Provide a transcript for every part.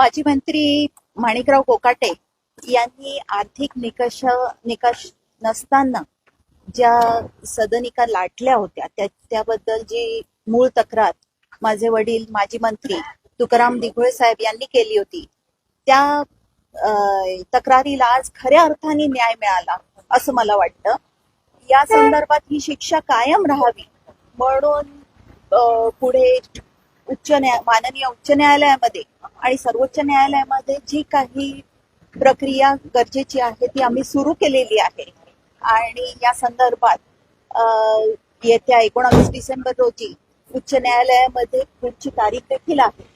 माजी मंत्री माणिकराव कोकाटे यांनी आर्थिक निकष निकष नसताना ज्या सदनिका लाटल्या होत्या त्या त्याबद्दल जी मूळ तक्रार माझे वडील माजी मंत्री तुकाराम दिघोळे साहेब यांनी केली होती त्या तक्रारीला आज खऱ्या अर्थाने न्याय मिळाला असं मला वाटतं. या संदर्भात ही शिक्षा कायम राहावी म्हणून पुढे उच्च न्याय माननीय उच्च न्यायालयामध्ये आणि सर्वोच्च न्यायालयामध्ये जी काही प्रक्रिया गरजेची आहे ती आम्ही सुरू केलेली आहे. आणि या संदर्भात येत्या एकोणावीस डिसेंबर रोजी उच्च न्यायालयामध्ये पुढची तारीख देखील आहे.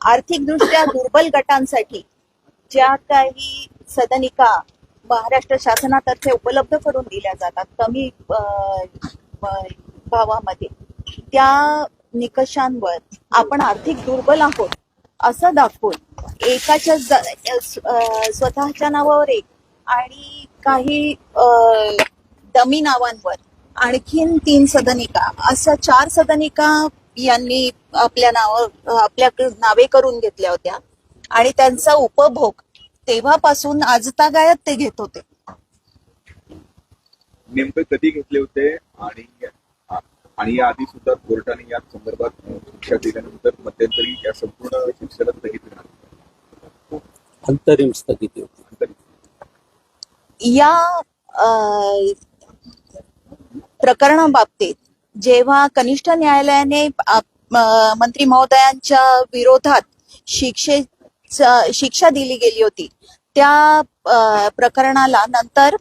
आर्थिकदृष्ट्या दुर्बल गटांसाठी ज्या काही सदनिका महाराष्ट्र शासनातर्फे उपलब्ध करून दिल्या जातात कमी अं, भावामध्ये. त्या निकषांवर आपण आर्थिक दुर्बल आहोत असं दाखवून एकाच्या स्वतःच्या नावावर एक आणि काही अं, डमी नावांवर आणखीन तीन सदनिका अशा चार सदनिका यांनी आपल्या नाव आपल्या नावे करून घेतल्या होत्या आणि त्यांचा उपभोग तेव्हापासून आजतागायत ते घेत होते नेमकं कधी घेतले होते आणि आणि या आधी सुद्धा कोर्टाने या संदर्भात शिक्षा दिल्यानंतर मध्यंतरी या संपूर्ण शिक्षेला स्थगित अंतरिम स्थगिती होती. या अ, प्रकरणाबाबतीत जेव्हा कनिष्ठ न्यायालयाने मंत्री महोदयांच्या विरोधात शिक्षे शिक्षा दिली गेली होती. त्या प्रकरणाला नंतर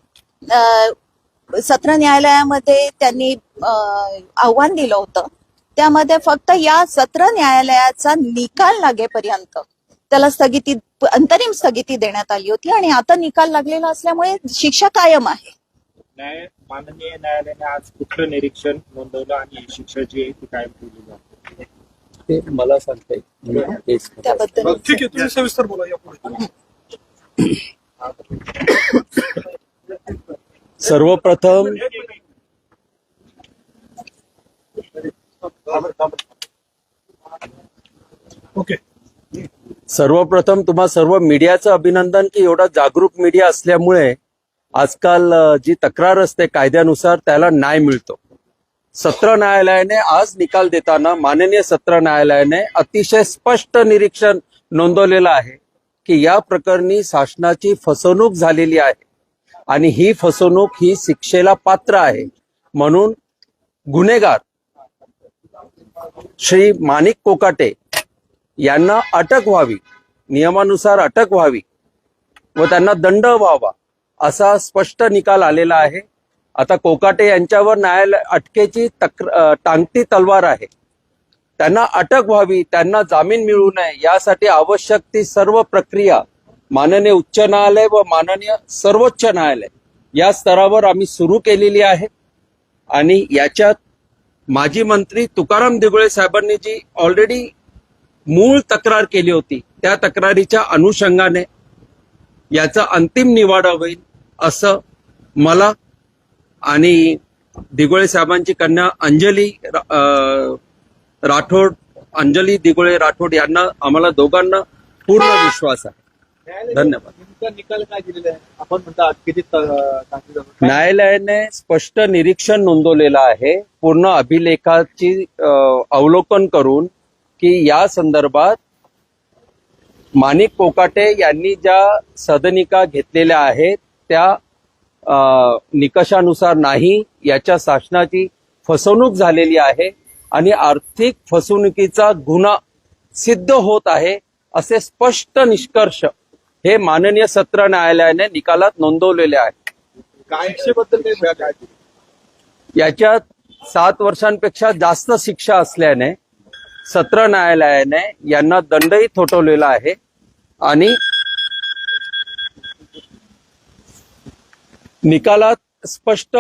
सत्र न्यायालयामध्ये त्यांनी आव्हान दिलं होतं. त्यामध्ये फक्त या सत्र न्यायालयाचा निकाल लागेपर्यंत त्याला स्थगिती अंतरिम स्थगिती देण्यात आली होती आणि आता निकाल लागलेला असल्यामुळे शिक्षा कायम आहे. माननीय न्यायालयाने आज कुठलं निरीक्षण नोंदवलं आणि शिक्षा जी आहे ती कायम ठेवली जाते? ते मला सांगता येईल त्याबद्दल ठीक आहे तुम्ही सविस्तर बोला यापुढे सर्वप्रथम ओके. सर्वप्रथम तुम्हा सर्व मीडियाचं अभिनंदन की एवढा जागरूक मीडिया असल्यामुळे आजकाल जी तक्रार असते कायद्यानुसार त्याला न्याय मिळतो. सत्र न्यायालयाने आज निकाल देताना माननीय सत्र न्यायालयाने अतिशय स्पष्ट निरीक्षण नोंदवलेलं आहे की या प्रकरणी शासनाची फसवणूक झालेली आहे आणि ही फसवणूक ही शिक्षेला पात्र आहे. म्हणून गुन्हेगार श्री माणिक कोकाटे यांना अटक व्हावी नियमानुसार अटक व्हावी व त्यांना दंड व्हावा असा स्पष्ट निकाल आलेला आहे. आता कोकाटे यांच्यावर न्यायालय अटकेची तक्र टांगती तलवार आहे. त्यांना अटक व्हावी त्यांना जामीन मिळू नये यासाठी आवश्यक ती सर्व प्रक्रिया माननीय उच्च न्यायालय व माननीय सर्वोच्च न्यायालय या स्तरावर आम्ही सुरू केलेली आहे. आणि याच्यात माजी मंत्री तुकाराम दिगुळे साहेबांनी जी ऑलरेडी मूळ तक्रार केली होती त्या तक्रारीच्या अनुषंगाने याचा अंतिम निवाडा होईल असं मला आणि दिगोळे साहेबांची कन्या अंजली राठोड अंजली दिगोळे राठोड यांना आम्हाला दोघांना पूर्ण विश्वास आहे. धन्यवाद. निकाल काय दिलेला आहे? आपण म्हणता न्यायालयाने स्पष्ट निरीक्षण नोंदवलेलं आहे पूर्ण अभिलेखाची अवलोकन करून की या संदर्भात माणिक कोकाटे यांनी ज्या सदनिका घेतलेल्या आहेत त्या निकषानुसार नाही याच्या शासनाची फसवणूक झालेली आहे आणि आर्थिक फसवणुकीचा गुन्हा सिद्ध होत आहे असे स्पष्ट निष्कर्ष हे माननीय सत्र न्यायालयाने निकालात नोंदवलेले आहे. याच्यात सात वर्षांपेक्षा जास्त शिक्षा असल्याने सत्र न्यायालयाने यांना दंडही थोटवलेला आहे आणि निकालात स्पष्ट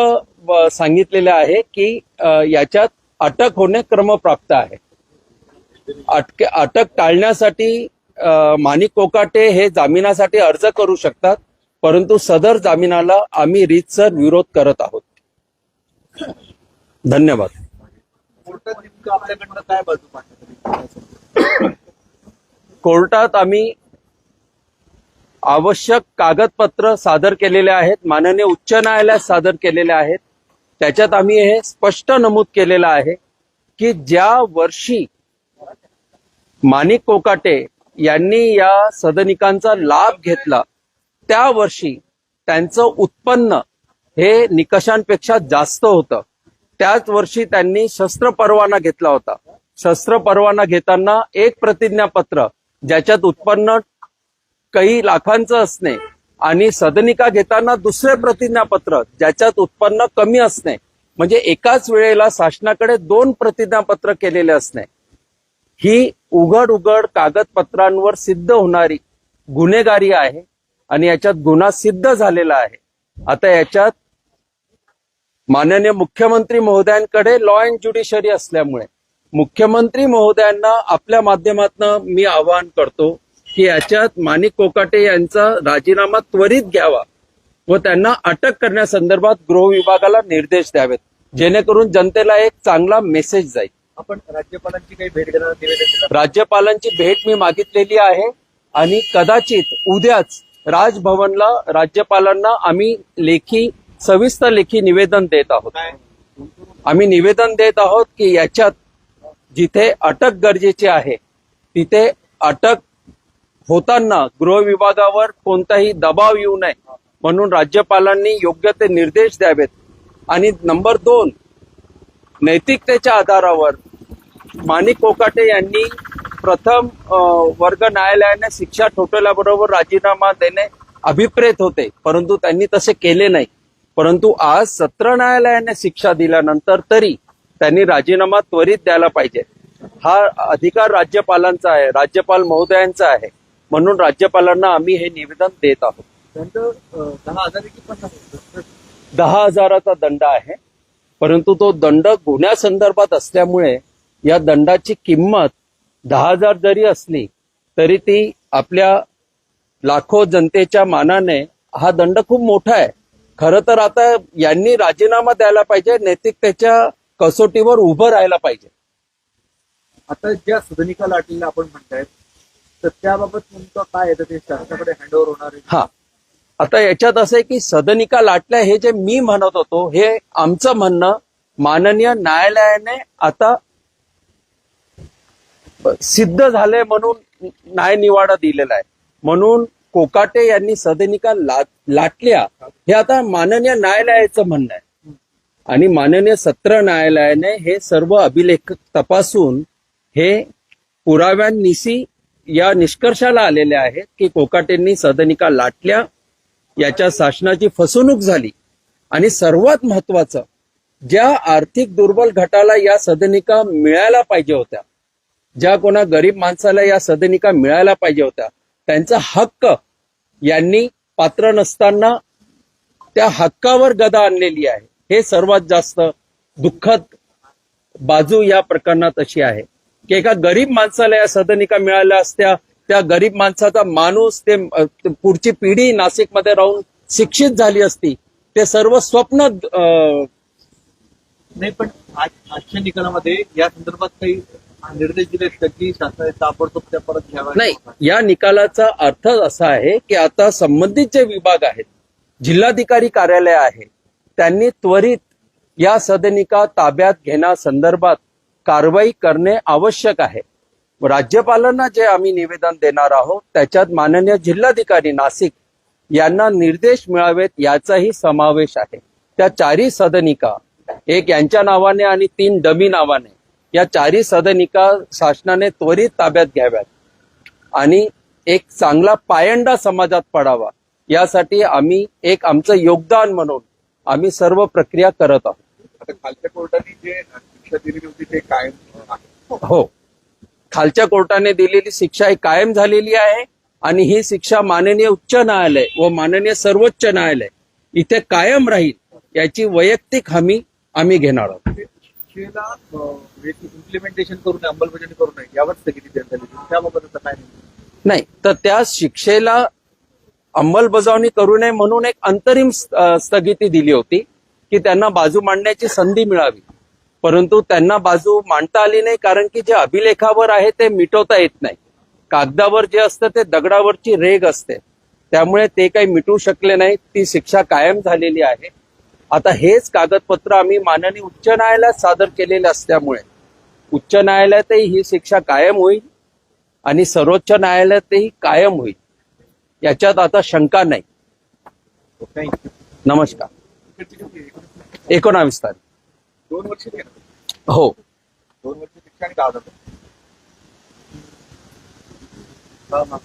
सांगितलेले आहे की याच्यात अटक होणे क्रमप्राप्त आहे. अटके अटक टाळण्यासाठी माणिक कोकाटे हे जामिनासाठी अर्ज करू शकतात परंतु सदर जामिनाला आम्ही रीतसर विरोध करत आहोत. धन्यवाद? कोर्टात आम्ही आवश्यक कागदपत्र सादर केलेले आहेत माननीय उच्च न्यायालयात सादर केलेले आहेत. त्याच्यात आम्ही हे स्पष्ट नमूद केलेलं आहे की ज्या वर्षी माणिक कोकाटे यांनी या सदनिकांचा लाभ घेतला त्या वर्षी त्यांचं उत्पन्न हे निकषांपेक्षा जास्त होतं. त्याच वर्षी त्यांनी शस्त्र परवाना घेतला होता. शस्त्र परवाना घेताना एक प्रतिज्ञापत्र ज्याच्यात उत्पन्न काही लाखांचं असणे आणि सदनिका घेताना दुसरे प्रतिज्ञापत्र ज्याच्यात उत्पन्न कमी असणे म्हणजे एकाच वेळेला शासनाकडे दोन प्रतिज्ञापत्र केलेले असणे ही उघड उघड कागदपत्रांवर सिद्ध होणारी गुन्हेगारी आहे आणि याच्यात गुन्हा सिद्ध झालेला आहे. आता याच्यात माननीय मुख्यमंत्री महोदयांकडे लॉ अँड ज्युडिशरी असल्यामुळे मुख्यमंत्री महोदयांना आपल्या माध्यमातून मी आवाहन करतो की याच्यात माणिक कोकाटे यांचा राजीनामा त्वरित घ्यावा व त्यांना अटक करण्यासंदर्भात गृह विभागाला निर्देश द्यावेत. जेणेकरून जनतेला एक चांगला मेसेज जाईल. आपण राज्यपालांची काही भेट घेणार? राज्यपालांची भेट मी मागितलेली आहे आणि कदाचित उद्याच राजभवनला राज्यपालांना आम्ही लेखी सविस्तर लेखी निवेदन देत आहोत. आम्ही निवेदन देत आहोत की याच्यात जिथे अटक गरजेची आहे तिथे अटक होताना गृहविभागावर कोणताही दबाव येऊ नये म्हणून राज्यपालांनी योग्य ते निर्देश द्यावेत. आणि नंबर दोन नैतिकतेच्या आधारावर माणिक कोकाटे यांनी प्रथम वर्ग न्यायालयाने शिक्षा ठोठवल्याबरोबर राजीनामा देणे अभिप्रेत होते परंतु त्यांनी तसे केले नाही. परंतु आज सत्र न्यायालयाने शिक्षा दिल्यानंतर तरी त्यांनी राजीनामा त्वरित द्यायला पाहिजे. हा अधिकार राज्यपालांचा आहे राज्यपाल महोदयांचा आहे. म्हणून राज्यपालांना आम्ही हे निवेदन देत आहोत? दहा हजाराचा दंड आहे परंतु तो दंड गुन्ह्यासंदर्भात असल्यामुळे या दंडाची किंमत दहा हजार जरी असली तरी ती आपल्या लाखो जनतेच्या मानाने हा दंड खूप मोठा आहे खरं तर आता यांनी राजीनामा द्यायला पाहिजे नैतिकतेच्या कसोटीवर उभं राहायला पाहिजे आता ज्या सदनिका लाटलेल्या आपण म्हणतायत तर त्याबाबत तुमचं काय येतं ते शासनाकडे हँडओव्हर होणार आहे. हा. आता याच्यात असं आहे की सदनिका लाटल्या हे जे मी म्हणत होतो हे आमचं म्हणणं माननीय न्यायालयाने आता सिद्ध झाले म्हणून न्याय निवाडा दिलेला आहे. म्हणून कोकाटे यांनी सदनिका लाटल्या हे आता माननीय न्यायालयाचं म्हणणं आहे. आणि माननीय सत्र न्यायालयाने हे सर्व अभिलेख तपासून हे पुराव्यांनिशी या निष्कर्षाला आलेल्या आहेत की कोकाटेंनी सदनिका लाटल्या याच्या शासनाची फसवणूक झाली. आणि सर्वात महत्वाचं ज्या आर्थिक दुर्बल गटाला या सदनिका मिळायला पाहिजे होत्या ज्या कोणा गरीब माणसाला या सदनिका मिळायला पाहिजे होत्या त्यांचा हक्क यांनी पात्र नसताना त्या हक्कावर गदा आणलेली आहे. हे सर्वात जास्त दुःखद बाजू या प्रकरणात अशी आहे. की एका गरीब माणसाला या सदनिका मिळाल्या असत्या त्या गरीब माणसाचा माणूस ते पुढची पिढी नाशिकमध्ये राहून शिक्षित झाली असती. ते सर्व स्वप्न नाही पण आज आजच्या निकालामध्ये या संदर्भात काही निर्देश दिलेत का ताबडतोब त्या परत घ्याव्या? नाही या निकालाचा अर्थ असा आहे की आता संबंधित जे विभाग आहेत जिल्हाधिकारी कार्यालय आहे त्यांनी त्वरित या सदनिका ताब्यात घेण्यासंदर्भात कारवाई करणे आवश्यक आहे. राज्यपालांना जे आम्ही निवेदन देणार आहोत त्याच्यात माननीय जिल्हाधिकारी नाशिक यांना निर्देश मिळावेत याचाही समावेश आहे. त्या चारही सदनिका एक यांच्या नावाने आणि तीन डमी नावाने या चारही सदनिका शासनाने त्वरित ताब्यात घ्याव्यात आणि एक चांगला पायंडा समाजात पडावा. यासाठी आम्ही एक आमचं योगदान म्हणून आम्ही सर्व प्रक्रिया करत आहोत. आता खालच्या कोर्टाने जे शिक्षा दिलेली होती ते कायम आहे. हो. खालच्या कोर्टाने दिलेली शिक्षा ही कायम झालेली आहे आणि ही शिक्षा माननीय उच्च न्यायालय व माननीय सर्वोच्च न्यायालय इथे कायम राहील याची वैयक्तिक हमी आम्ही घेणार आहोत. ते शिक्षेला इम्प्लिमेंटेशन करू नये अंमलबजावणी करू नये यावर स्थगिती देण्यात आली. त्याबाबत काय नाही तर त्या शिक्षेला अंमलबजावणी करू नये म्हणून एक अंतरिम स्थगिती दिली होती. की त्यांना बाजू मांडण्याची संधी मिळावी. परंतु त्यांना बाजू मांडता आली नाही कारण की जे अभिलेखावर आहे ते मिटवता येत नाही. कागदावर जे असतं ते दगडावरची रेग असते. त्यामुळे ते काही मिटू शकले नाही. ती शिक्षा कायम झालेली आहे. आता हेच कागदपत्र आम्ही माननीय उच्च न्यायालयात सादर केलेले असल्यामुळे उच्च न्यायालयातही ही शिक्षा कायम होईल आणि सर्वोच्च न्यायालयातही कायम होईल. याच्यात आता शंका नाही. नमस्कार. एकोणावीस तारीख. दोन वर्ष हो. दोन वर्ष आणि दहा